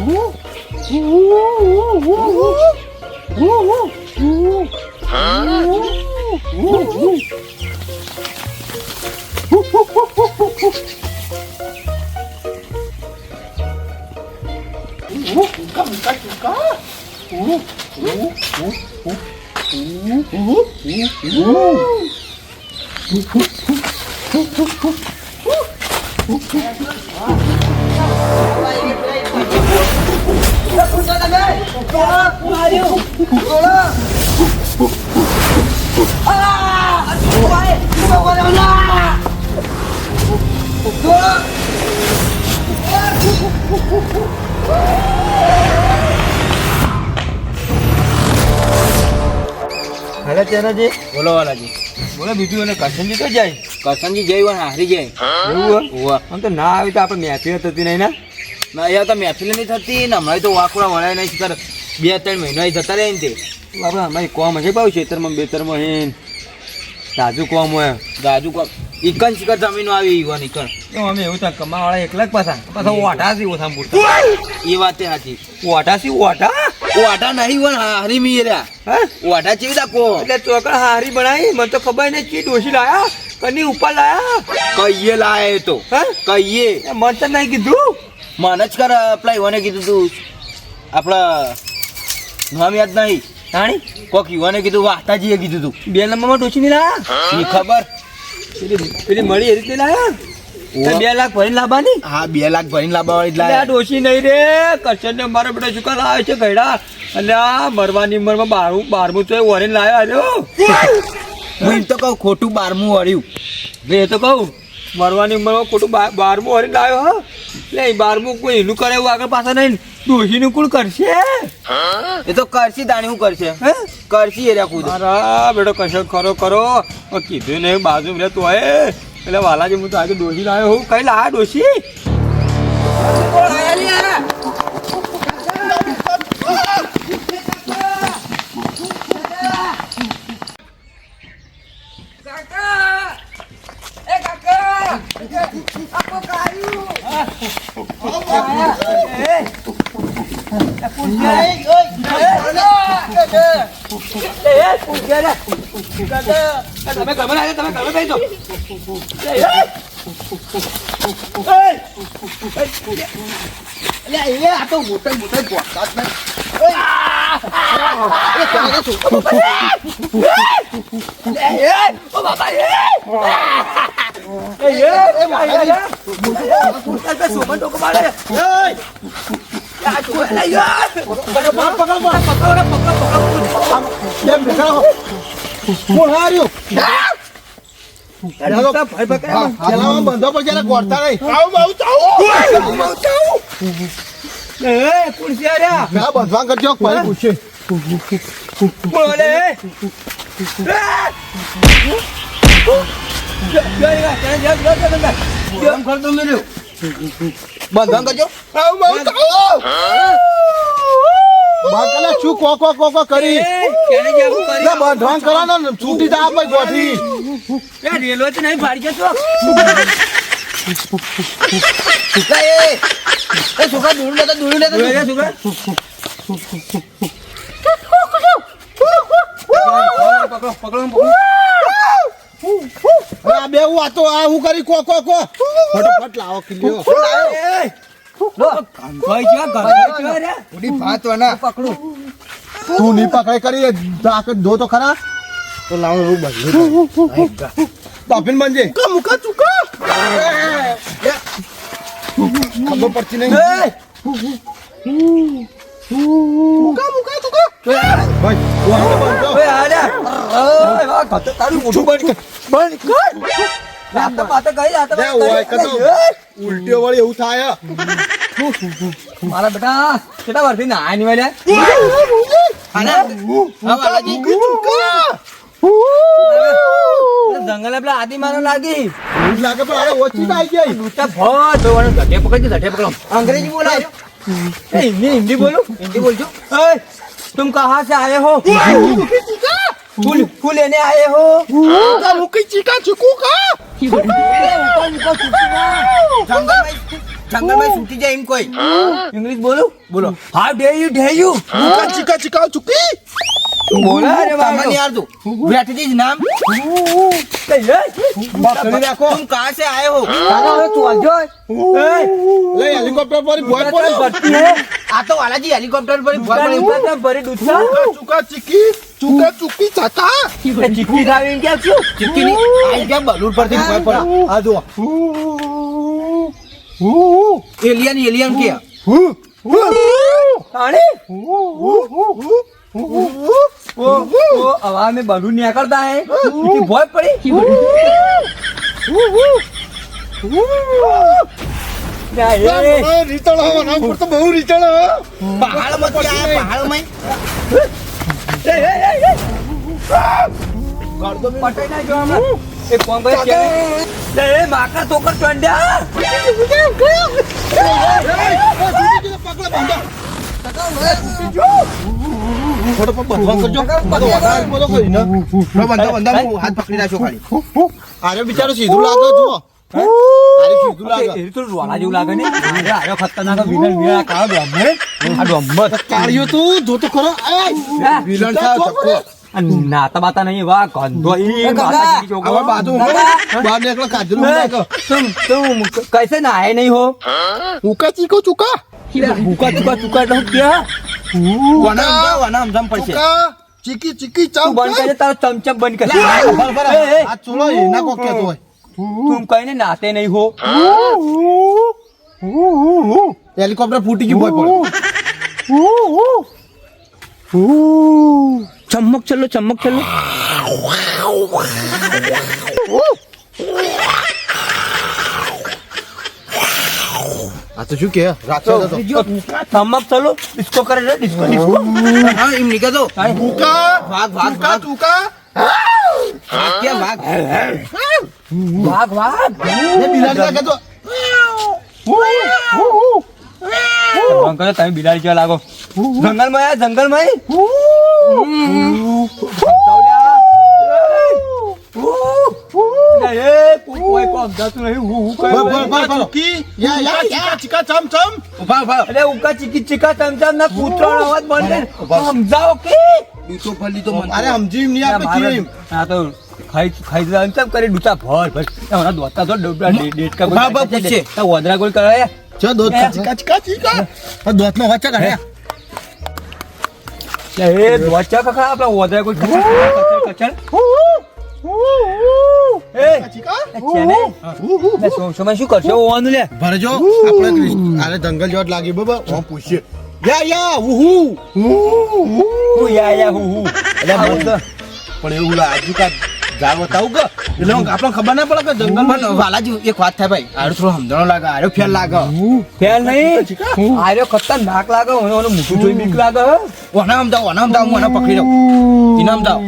Woo! Woo! હાલે જે બોલો વાલાજી બોલે બીજું અને કરશનજી તો જાય. કરશનજી જઈ હોય હારી જાય. એવું હોય આમ તો ના આવી તો આપણે મહેફિલ થતી નહીં ને ના યાર તો મહેફિલ નહીં થતી ને હમણાં તો વાકડા વળાય નહીં કર બે ત્રણ મહિના જતા રહે ને તે. આપણે અમારી કોમ હશે ભાવ ખેતરમાં બેતરમાં હેન રાજુ કોમ હોય. ગાજુ કોમ. ઇકન શિકર જમીન આવી ઈવન ઇકન તો અમે એવું થાય કમાવાળા એકલા જ પાછા. પાછા ઓઢા છે ઓછા પૂરતા એ વાત સાચી. ઓઢા છે ઓઢા નહીં વન હારી મી રહ્યા. વાટા ચેવી દાકો એટલે ચોકડ હારી બનાવી? મને તો ખબર નહીં ચી ડોસી લાયા. કની ઉપર લાયા. કહીએ એ તો. કઈએ. મને તો નહીં કીધું. મને જ કર પેલા ઈવાને કીધું તું. આપણા નામ યાદ નહીં. તાણી કોક ઈવાને કીધું વાતાજીએ કીધું તું. બે નંબરમાં ડોસી નહીં લાયા? ખબર? પેલી મળી એ રીતે લાયા? બે લાખ ભરીને લાવવાની? હા બે લાખ ભરીને લાવવા વાળી જ એટલે આ ડોશી નહીં રે. કરશન ને મારો બેટા શું કરવા આવે છે એટલે આ મરવાની ઉંમરમાં બારમું બારમું તો વરીને લાવ્યો હું. એમ તો કહું ખોટું બારમું વળ્યું એ તો કહું મરવાની ઉંમરમાં ખોટું બારમું વરીને લાવ્યો હા. નહીં બારમું કોઈ એનું કરે એવું આગળ પાછા નહીં. ડોશીનું કોણ કરશે? એ તો કરશી દાણી હું કરશે? હે? કરશી એ રહ્યા ખુદ. બેટો કશો ખરો કરો. કીધું નહીં બાજુ રે તું હે એટલે વાલાજી હું તો આજે ડોસી લાવ્યો હું કઈ લાયા ડોશી તમે ઘરમાં આવ્યો તમે ઘરમાં બેસી જાઓ. કોણ હાર્યું ભાઈ બકરા ખેલામાં બંધો પર જરા ગોળતા નહીં એ કુર્સી આર્યા પેલા બંધવા કરજો પછી પૂછે બોલે બંધન કરજો બાકલે શું કો કો કો કો કરી? એટલે બંધવાન કરો? ને છૂટી જા આપણે ગોઠી રેલવે તો નહીં ભાડી જતો એ. છોકરા દૂર લેતા દૂર લેતા પકડો પકડો પકડો આ બે વાતો આ હું કરી કો કો કો ફટાફટ લાવો કિલ્લો. ભાઈ તું ની પકડાઈ કરી દાક દો તો ખરા તો લાવો હું બંધ તોફીન બનજે મુકા ચુકા ખબર પડતી નહીં મુકા મુકા ચુકા ભાઈ તું આને બંધો ઓય આલ્યા ઓય તારું મોઢું બંધ કર બંધ કર ઉલટીઓ વળી એવું થાય મારા બેટા કેટલા વર્ષથી નાયા ની વાળ્યા જંગલ આપડે આદિ માનો લાગી લાગે અંગ્રેજી બોલાય હિન્દી હિન્દી બોલું હિન્દી બોલજો તુમ કહા સે આયે હો फूल फूल लेने आए हो मुकी चिका चुकू જંગલમાં છૂટી જાય એમ કોઈ ઇંગ્લિશ બોલું બોલો હા ડે યુ ડે યુ ચીકા ચીકા ચુકી બોલા રે તમને યાર તું. બેઠી જ નામ. બકરી રાખો. તું કાં સે આયો હો? તારા હવે તું આજો લે હેલિકોપ્ટર પર ભોય પડે ભરતી હે. આ એલિયન એલિયન કે? वो हवा में बलून निकलता है इतनी बहुत पड़ी क्या ये? રીતળ હવા નામ પર તો બહુ રીતળ હવા પહાડમાંથી આયા પહાડમાં ए, ए, ए, ए. પટાઈ નાખ્યો હમણાં. એ કોણ ભાઈ છે? લે, એ માકા તોકર ચોંડ્યા. નાતા બાતા નહીં વા ગંધો ઈ માતાજી છોકરો બાજુ તું તું કૈસે નાય નહીં હો? ઉકા ચીકો ચુકા? ઉકા ચુકા ચુકા ચમચમ બંધ કરે તું કઈને નાતે નહીં હો. હેલિકોપ્ટર ફૂટી ગયું બોય ચમક ચલ્લો ચમક ચલ્લો તો શું કે રાક્ષસ હતો चमक चलो डिस्को करे रे डिस्को डिस्को હા એમ નીકળતો ઉકા ભાગ ભાગ ઉકા ભાગ ચૂકા કે ભાગ भाग भाग ને બિલાડી લાગે તો अंकल તમે બિલાડી જેવા લાગો જંગલમાં આયા જંગલમાં કોઈ કોમ જાતું નહીં હું હું બર બર કરું બર બર કી યા યા ચીકા ચીકા ચમ ચમ? ઊભા ઊભા અરે ઉકા ચીકી ચીકા ચમચમ ના કૂતરાનો અવાજ બંધ કરી. સમજાવો કે? બીતો ફલી તો અરે સમજી નહીં આપણે છીએ હા તો ખાઈ ખાઈ જતા એમ કરી ડૂચા ભર ભર. હમણાં દોતા તો ડોબડા ડે- ડેટકા કોઈ ઊભા, ઊભા, કાઢે છે. પૂછશે. તો વોદરા ગોળ કરે. ચો દોત ચીકા ચીકા ચીકા. દોત નો વચ્ચે કાઢે. એ દોચા કખા આપણા વોદરા ગોળ કચર કચર એ ચીકા એ છે ને? લે સો- સોમાં શું કરશો? ઓવાનું લે. ભરજો આપણે જંગલ જેવા લાગી બાબા હું પૂછીએ. યા યા ઉહુ હું. યા યા હું હું. એટલે મન તો પણ એવું લાગ્યું કે જા બતાવું કે? એટલે આપણને ખબર ના પડે કે જંગલમાં વાલાજી એક વાત થાય ભાઈ. આરો થોડો સમજણો લાગે આરો ફેલ લાગે. ફેલ નહીં? આર્યો ખતરનાક લાગે ઓનો ઓનો મોટું જોઈ બીક લાગે ઓના સમજાવ ઓના સમજાવ હું ઓના પકડી લઉં. એને સમજાવ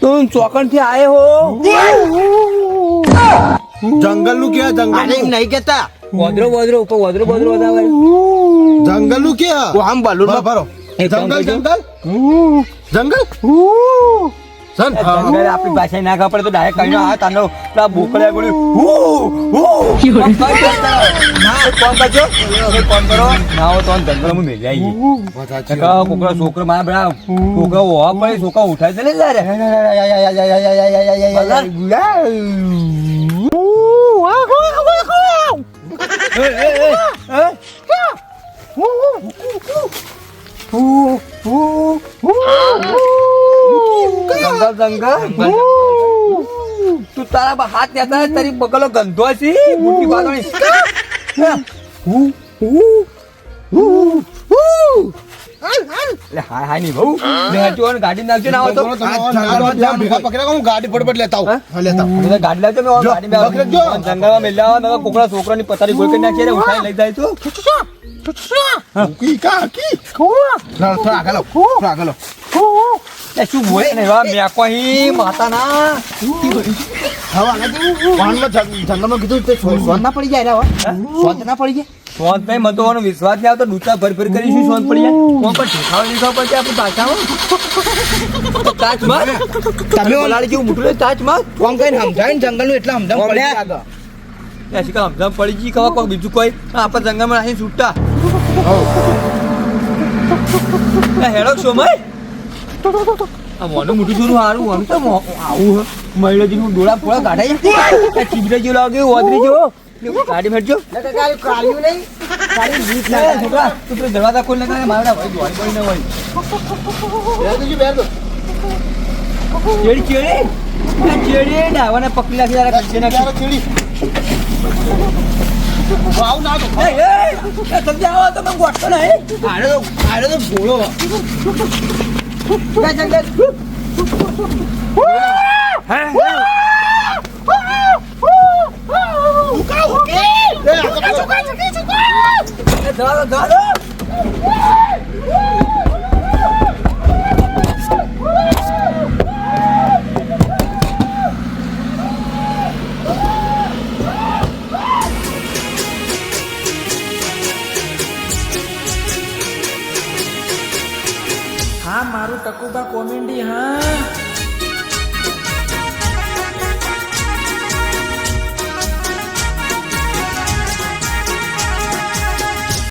તું ચોકણથી આયે હો. જંગલનું કે જંગલ એમ નહીં કેતા વદરો વદરો ઉપર વદરો વદરો વધાવે જંગલનું ક્યાં આમ બાલુ માં ભરો. જંગલ જંગલ? જંગલ? જંગલ આપણી ભાષા ના ખબર તો ડાયરેક્ટ કહી આ તાનો બોકડા બોલ્યું ના કોણ કરજો. તમે કરો. ના હો તો જંગલમાં મેલી આવી છોકરા મારા બડા છોકરા હોવા પડે છોકરા ઉઠાય છે ને યારે જંગલ જંગલ. તું તારા હાથ ત્યાં તારી બગલો ગંધો છે મોટી બાગણી ગાડી નાખજો ના તો. ગાડી ફટફટ લેતા ગાડી લાવજો મેં જો, ગાડી માં બકરે જો. જંગલમાં મેલ્યા હોય મેં કોકડા છોકરાની પથારી ગોળ કરી નાખી ઉઠાઈ લઈ જાય તો. કી કા કી થોડા આગળ લો આગળ લો એ શું બોલે ને એવા મેકો માતાના. હવે આનાથી વાહનમાં જંગ- જંગલમાં કીધું તે સોન ના પડી જાય રે સોન ના પડી જાય? સોન ભાઈ મને તો વિશ્વાસ નહીં આવતો. ડૂચા ભરભર ભર કરીશું સોન પડી જાય? કોણ પણ ઠેકાવા દેખાવ પડશે આપણે પાછા તાજ માર. તમે ઓલાડી જેવું મોટું તાજ માર. કોમ કઈને સમજાવીને જંગલનું એટલે સમજાવવું કોમ પડી આગળ. સમજામ પડી ગઈ કવા કોઈ બીજું કોઈ? આપણે જંગલમાં નાખીને છૂટતા હેડો છો આ મોનું મોટું છોરું હારું મોનું તો આવું મહિલાજીનું ડોળા ફોળા કાઢાય છે ચીબડા જેવું લાગે ઓદરી જેવો. ગાડી ફેરજો. કાંઈ કાઢ્યું નહીં. કાઢી ભૂત લાગે. છોકરા તું પેલો દરવાજા ખોલ નાખે મારા ભાઈ દોડી પડી ના હોય. બેર બેર દો. ચેડી ચેડી. ચેડી ડાવાને પકડી નાખી તારા ખર્ચે નાખી. બેર વાવ ના તો. એ, એ, એ, આવો તો મને ગોઠતો નહીં આને તો આને તો ભોળો લે, ચાલ, ચાલ. એ, આ તો- એ, જવા દો, જવા દો. હા મારું ટકુબા કોમેડી હા